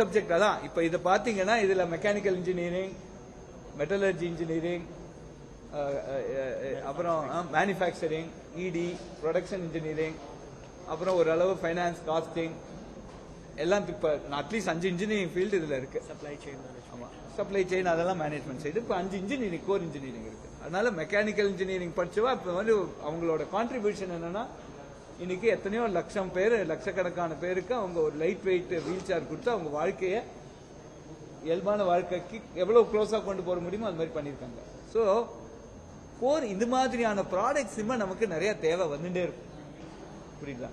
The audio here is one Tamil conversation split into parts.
சப்ஜெக்ட் அதான். இப்போ இதை பார்த்தீங்கன்னா இதில் மெக்கானிக்கல் இன்ஜினியரிங் மெட்டலர்ஜி இன்ஜினியரிங் அப்புறம் மேனுஃபேக்சரிங் இடி ப்ரொடக்ஷன் இன்ஜினியரிங் அப்புறம் ஓரளவு ஃபைனான்ஸ் காஸ்டிங் எல்லாம் இப்போ அட்லீஸ்ட் அஞ்சு இன்ஜினியரிங் ஃபீல்டு இதில் இருக்கு. சப்ளை செயின் மேனேஜ்மெண்ட் ஆமா. சப்ளை செயின் அதெல்லாம் மேனேஜ்மெண்ட் சைடு இப்போ அஞ்சு இன்ஜினியரிங் கோர் இன்ஜினியரிங் இருக்கு. அதனால மெக்கானிக்கல் இன்ஜினியரிங் படிச்சவா இப்போ வந்து அவங்களோட கான்ட்ரிபியூஷன் என்னன்னா இன்னைக்கு எத்தனையோ லட்சம் பேர் லட்சக்கணக்கான பேருக்கு அவங்க ஒரு லைட் வெயிட் வீல் சேர் கொடுத்து அவங்க வாழ்க்கையை இயல்பான வாழ்க்கைக்கு எவ்வளவு க்ளோஸா கொண்டு போக முடியுமோ அது மாதிரி பண்ணியிருக்காங்க. ஸோ கோர் இந்த மாதிரியான ப்ராடக்ட்ஸ் நமக்கு நிறைய தேவை வந்துட்டே இருக்கும் புரியுதா?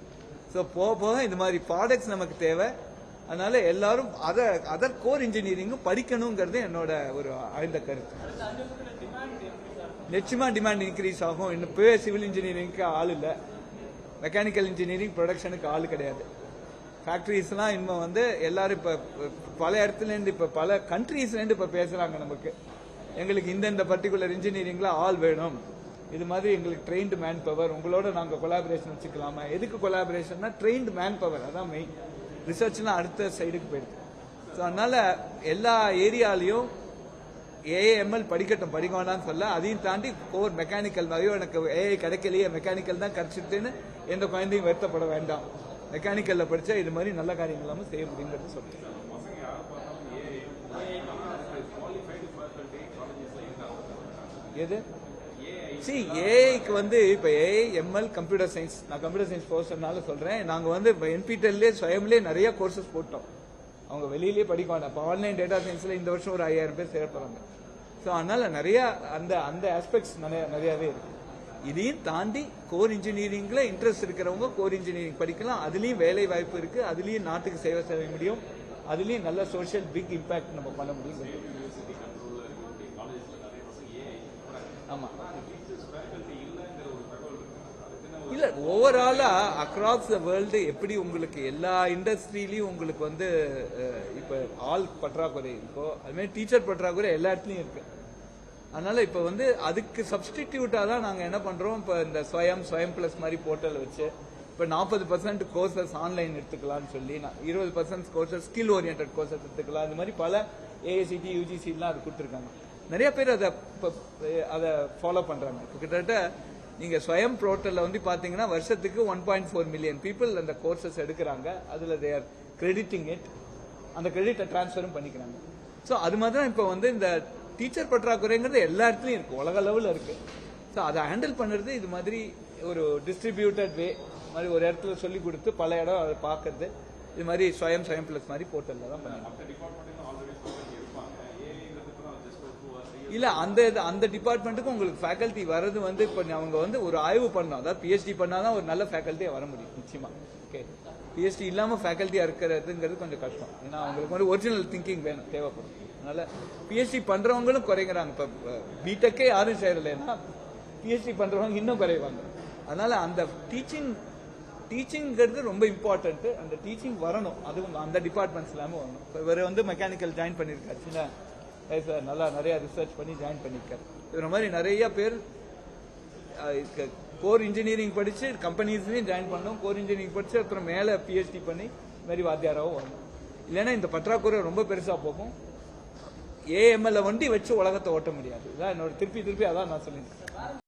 ஸோ போக போக இந்த மாதிரி ப்ராடக்ட்ஸ் நமக்கு தேவை. அதனால எல்லாரும் அதை அதர் கோர் இன்ஜினியரிங்கும் படிக்கணுங்கிறது என்னோட ஒரு ஆழ்ந்த கருத்து. நிச்சயமா டிமாண்ட் இன்க்ரீஸ் ஆகும். இன்னும் சிவில் இன்ஜினியரிங்க்கு ஆள் இல்லை. மெக்கானிக்கல் இன்ஜினியரிங் ப்ரொடக்ஷனுக்கு ஆள் கிடையாது. ஃபேக்ட்ரிஸ்லாம் இன்னும் வந்து எல்லாரும் இப்போ பல இடத்துலேருந்து இப்போ பல கண்ட்ரீஸ்லேருந்து இப்போ பேசுகிறாங்க நமக்கு. எங்களுக்கு இந்தந்த பர்டிகுலர் இன்ஜினியரிங்கில் ஆள் வேணும். இது மாதிரி எங்களுக்கு ட்ரெயின்டு மேன் பவர் உங்களோட நாங்கள் கொலாபரேஷன் வச்சுக்கலாமா? எதுக்கு கொலாபரேஷன்னா ட்ரெயின்டு மேன் பவர் அதான் மெயின் ரிசர்ச்லாம் அடுத்த சைடுக்கு போயிடுது. ஸோ அதனால எல்லா ஏரியாலையும் ஏஏஎம்எல் படிக்கட்டும் படிக்க வேண்டாம்னு சொல்ல அதையும் தாண்டி கோர் மெக்கானிக்கல் மாதிரியோ எனக்கு ஏஐ கிடைக்கலையே மெக்கானிக்கல் தான் கிடைச்சிட்டுன்னு எந்த குழந்தையும் வருத்தப்பட வேண்டாம். மெக்கானிக்கல்ல படிச்சா இது மாதிரி நல்ல காரியங்கள் எல்லாமே செய்ய முடியுங்கிறது சொல்றேன். எது? சி ஏஐக்கு வந்து இப்போ ஏஐ எம்எல் கம்ப்யூட்டர் சயின்ஸ் நான் கம்ப்யூட்டர் சயின்ஸ் கோர்ஸ்னால சொல்றேன். நாங்கள் வந்து இப்போ என்பிடெல்லே சுயம்லேயே நிறைய கோர்சஸ் போட்டோம். அவங்க வெளியிலேயே படிக்க வேண்டாம் இப்போ ஆன்லைன் டேட்டா சயின்ஸ்ல இந்த வருஷம் ஒரு ஐயாயிரம் பேர் சேர போறாங்க ஸோ அதனால நிறைய அந்த அந்த ஆஸ்பெக்ட்ஸ் நிறைய நிறையவே இருக்கு. இதையும் தாண்டி கோர் இன்ஜினியரிங்ல இன்ட்ரெஸ்ட் இருக்கிறவங்க கோர் இன்ஜினியரிங் படிக்கலாம். அதுலயும் வேலை வாய்ப்பு இருக்கு. அதுலயும் நாட்டுக்கு சேவை செய்ய முடியும். அதுலயும் நல்ல சோஷியல் பிக் இம்பாக்ட் நம்ம பண்ண முடியும். ஆமா. இல்ல ஓவராலா அக்ராஸ் த வேர்ல்டு எப்படி உங்களுக்கு எல்லா இண்டஸ்ட்ரியிலயும் உங்களுக்கு வந்து இப்போ இப்ப ஆள் பற்றாக்குறை இருக்கோ அது மாதிரி டீச்சர் பற்றாக்குறை எல்லா இடத்துலயும் இருக்கு. அதனால இப்ப வந்து அதுக்கு சப்ஸ்டிடியூட்டா தான் நாங்க என்ன பண்றோம் இப்ப இந்த ஸ்வயம் ஸ்வயம் பிளஸ் மாதிரி போர்ட்டல் வச்சு இப்ப நாற்பது பர்சன்ட் கோர்சஸ் ஆன்லைன் எடுத்துக்கலாம்னு சொல்லி இருபது percent courses skill orient courses எடுத்துக்கலாம் இந்த மாதிரி பல ஏஐசிடி யூஜிசிலாம் அது கொடுத்துருக்காங்க. நிறைய பேர் அதை அதை ஃபாலோ பண்றாங்க. கிட்டத்தட்ட நீங்க ஸ்வயம் போர்ட்டல்ல வந்து பாத்தீங்கன்னா வருஷத்துக்கு one point four million people அந்த கோர்சஸ் எடுக்கிறாங்க. அதுல தே ஆர் கிரெடிட்டிங் இட் அந்த கிரெடிட்டை டிரான்ஸ்ஃபரும் பண்ணிக்கிறாங்க. ஸோ அது மாதிரி தான் இப்போ வந்து இந்த டீச்சர் பற்றாக்குறைங்கிறது எல்லா இடத்துலையும் இருக்கு. உலக லெவலில் இருக்கு. ஸோ அதை ஹேண்டில் பண்ணுறது இது மாதிரி ஒரு டிஸ்ட்ரிபியூட்டட் வே மாதிரி ஒரு இடத்துல சொல்லி கொடுத்து பல இடம் அதை பார்க்கறது. இது மாதிரி ஸ்வயம் ஸ்வயம் பிளஸ் மாதிரி போர்ட்டலில் தான் பண்ணுறாங்க இல்ல அந்த இது- அந்த டிபார்ட்மெண்ட்டுக்கு உங்களுக்கு ஃபேக்கல்டி வர்றது வந்து இப்போ அவங்க வந்து ஒரு ஆய்வு பண்ணணும். அதாவது பிஹெச்டி பண்ணாதான் ஒரு நல்ல ஃபேக்கல்ட்டியா வர முடியும் நிச்சயமா. ஓகே பிஹெச்டி இல்லாம ஃபேக்கல்ட்டியா இருக்கிறதுங்கிறது கொஞ்சம் கஷ்டம். ஏன்னா அவங்களுக்கு வந்து ஒரிஜினல் திங்கிங் வேணும் தேவைப்படும். அதனால பிஹெச்டி பண்றவங்களும் குறைங்கிறாங்க இப்போ பிடெக்கே யாரும் சேரலைன்னா பிஹெச்டி பண்றவங்க இன்னும் குறைவாங்க. அதனால அந்த டீச்சிங் டீச்சிங்கிறது ரொம்ப இம்பார்ட்டன்ட் அந்த டீச்சிங் வரணும். அதுவும் அந்த டிபார்ட்மெண்ட்ஸ் இல்லாமல் வரணும். இப்போ இவர் வந்து மெக்கானிக்கல் ஜாயின் பண்ணியிருக்காரு. சின்ன சார் நல்லா நிறையா ரிசர்ச் பண்ணி ஜாயின் பண்ணியிருக்காரு இவரை மாதிரி நிறைய பேர் கோர் இன்ஜினியரிங் படித்து கம்பெனிஸ்லையும் ஜாயின் பண்ணோம். கோர் இன்ஜினியரிங் படித்து அப்புறம் மேலே பிஹெச்டி பண்ணி இது மாதிரி வாத்தியாராகவும் வரணும் இல்லைன்னா இந்த பற்றாக்குறை ரொம்ப பெருசாக போகும். ஏஎம்எல்ல வண்டி வச்சு உலகத்தை ஓட்ட முடியாது. இதான் என்னோட திருப்பி திருப்பி அதான் நான் சொல்லியிருக்கேன்.